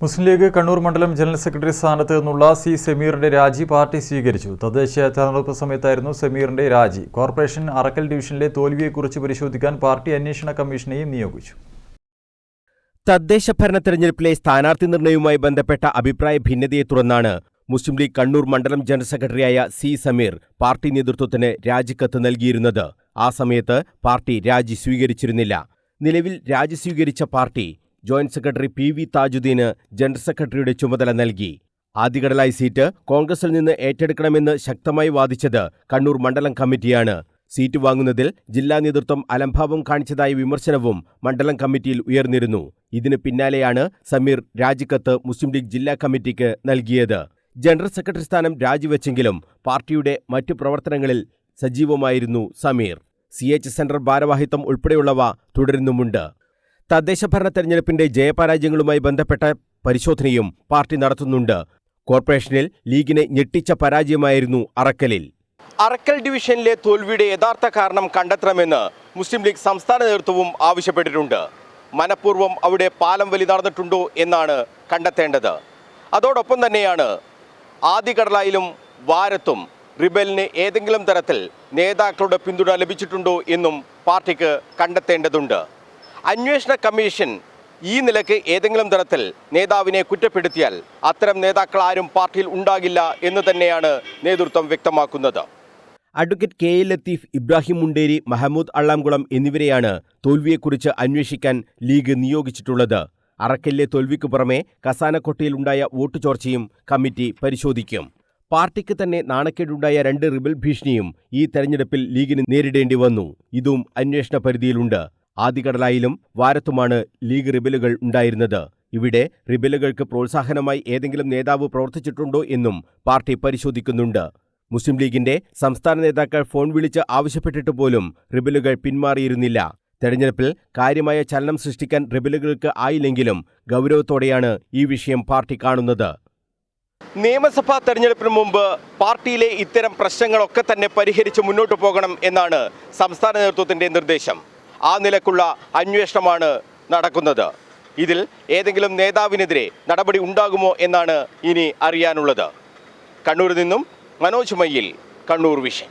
മുസ്ലിം league Kannur മണ്ഡലം general secretary സ്ഥാനത്ത് നിന്നുള്ള സി സെമീറിന്റെ രാജി പാർട്ടി സ്വീകരിച്ചു. തദ്ദേശീയ തെരഞ്ഞെടുപ്പ് സമയത്തായിരുന്നു സെമീറിന്റെ രാജി. കോർപ്പറേഷൻ അറക്കൽ ഡിവിഷനിലെ തോൽവിയെക്കുറിച്ച് പരിശോധിക്കാൻ പാർട്ടി അന്വേഷണ കമ്മീഷനെയും നിയോഗിച്ചു. തദ്ദേശ ഭരണ തെരഞ്ഞെടുപ്പിലെ സ്ഥാനാർത്ഥി നിർണയവുമായി ബന്ധപ്പെട്ട അഭിപ്രായ ഭിന്നതയെ തുടർന്നാണ് മുസ്ലിം ലീഗ് കണ്ണൂർ മണ്ഡലം ജനറൽ സെക്രട്ടറിയായ സി സമീർ പാർട്ടി നേതൃത്വത്തിന് രാജിക്കത്ത് നൽകിയിരുന്നത്. ആ സമയത്ത് പാർട്ടി രാജി സ്വീകരിച്ചിരുന്നില്ല. നിലവിൽ രാജി സ്വീകരിച്ച party joint secretary P V താജുദ്ദീന് general സെക്രട്ടറിയുടെ ചുമതല നൽകി. ആദ്യഘടലായി സീറ്റ് കോൺഗ്രസിൽ നിന്ന് ഏറ്റെടുക്കണമെന്ന് ശക്തമായി വാദിച്ചത് കണ്ണൂർ മണ്ഡലം കമ്മിറ്റിയാണ്. സീറ്റ് വാങ്ങുന്നതിൽ ജില്ലാ നേതൃത്വം അലംഭാവം കാണിച്ചതായ വിമർശനവും മണ്ഡലം കമ്മിറ്റിയിൽ ഉയർന്നിരുന്നു. ഇതിന് പിന്നാലെയാണ് സമീർ രാജിക്കത്ത് മുസ്ലിം ലീഗ് ജില്ലാ കമ്മിറ്റിക്ക് നൽകിയത്. ജനറൽ സെക്രട്ടറി സ്ഥാനം രാജിവെച്ചെങ്കിലും പാർട്ടിയുടെ മറ്റു പ്രവർത്തനങ്ങളിൽ സജീവമായിരുന്നു സമീർ. സി എച്ച് സെന്റർ ഭാരവാഹിത്വം ഉൾപ്പെടെയുള്ളവ തുടരുന്നുമുണ്ട്. തദ്ദേശഭരണ തെരഞ്ഞെടുപ്പിന്റെ ജയപരാജയങ്ങളുമായി ബന്ധപ്പെട്ട പരിശോധനയും പാർട്ടി നടത്തുന്നുണ്ട്. കോർപ്പറേഷനിൽ ലീഗിനെ ഞെട്ടിച്ച പരാജയമായിരുന്നു അറക്കലിൽ. അറക്കൽ ഡിവിഷനിലെ തോൽവിയുടെ യഥാർത്ഥ കാരണം കണ്ടെത്തണമെന്ന് മുസ്ലിം ലീഗ് സംസ്ഥാന നേതൃത്വവും ആവശ്യപ്പെട്ടിട്ടുണ്ട്. മനഃപൂർവം അവിടെ പാലം വലി നടന്നിട്ടുണ്ടോ എന്നാണ് കണ്ടെത്തേണ്ടത്. അതോടൊപ്പം തന്നെയാണ് ആദികടലായിലും വാരത്തും റിബലിന് ഏതെങ്കിലും തരത്തിൽ നേതാക്കളുടെ പിന്തുണ ലഭിച്ചിട്ടുണ്ടോ എന്നും പാർട്ടിക്ക് കണ്ടെത്തേണ്ടതുണ്ട്. അന്വേഷണ കമ്മീഷൻ ഈ നിലയ്ക്ക് ഏതെങ്കിലും തരത്തിൽ നേതാവിനെ കുറ്റപ്പെടുത്തിയാൽ അത്തരം നേതാക്കൾ ആരും പാർട്ടിയിൽ ഉണ്ടാകില്ല എന്ന് തന്നെയാണ് നേതൃത്വം വ്യക്തമാക്കുന്നത്. Advocate K L Latheef Ibrahim Munderi Mahmood Allamkulam എന്നിവരെയാണ് തോൽവിയെക്കുറിച്ച് അന്വേഷിക്കാൻ ലീഗ് നിയോഗിച്ചിട്ടുള്ളത്. അറക്കലിലെ തോൽവിക്ക് പുറമെ കസാനക്കൊട്ടയിലുണ്ടായ വോട്ട് ചോർച്ചയും കമ്മിറ്റി പരിശോധിക്കും. പാർട്ടിക്ക് തന്നെ നാണക്കേടുണ്ടായ രണ്ട് റിബൽ ഭീഷണിയും ഈ തെരഞ്ഞെടുപ്പിൽ ലീഗിന് നേരിടേണ്ടി വന്നു. ഇതും അന്വേഷണ പരിധിയിലുണ്ട്. ആദികടലായിലും വാരത്തുമാണ് ലീഗ് റിബലുകൾ ഉണ്ടായിരുന്നത്. ഇവിടെ റിബലുകൾക്ക് പ്രോത്സാഹനമായി ഏതെങ്കിലും നേതാവ് പ്രവർത്തിച്ചിട്ടുണ്ടോ എന്നും പാർട്ടി പരിശോധിക്കുന്നുണ്ട്. മുസ്ലിം ലീഗിന്റെ സംസ്ഥാന നേതാക്കൾ ഫോൺ വിളിച്ച് ആവശ്യപ്പെട്ടിട്ട് പോലും റിബലുകൾ പിന്മാറിയിരുന്നില്ല. തെരഞ്ഞെടുപ്പിൽ കാര്യമായ ചലനം സൃഷ്ടിക്കാൻ റിബലുകൾക്ക് ആയില്ലെങ്കിലും ഗൗരവത്തോടെയാണ് ഈ വിഷയം പാർട്ടി കാണുന്നത്. നിയമസഭാ തെരഞ്ഞെടുപ്പിന് മുമ്പ് പാർട്ടിയിലെ ഇത്തരം പ്രശ്നങ്ങളൊക്കെ തന്നെ പരിഹരിച്ച് മുന്നോട്ട് പോകണം എന്നാണ് സംസ്ഥാന നേതൃത്വത്തിന്റെ നിർദ്ദേശം. ആ നിലക്കുള്ള അന്വേഷണമാണ് നടക്കുന്നത്. ഇതിൽ ഏതെങ്കിലും നേതാവിനെതിരെ നടപടി ഉണ്ടാകുമോ എന്നാണ് ഇനി അറിയാനുള്ളത്. കണ്ണൂരിൽ നിന്നും മനോജ് മയ്യിൽ കണ്ണൂർ വിഷൻ.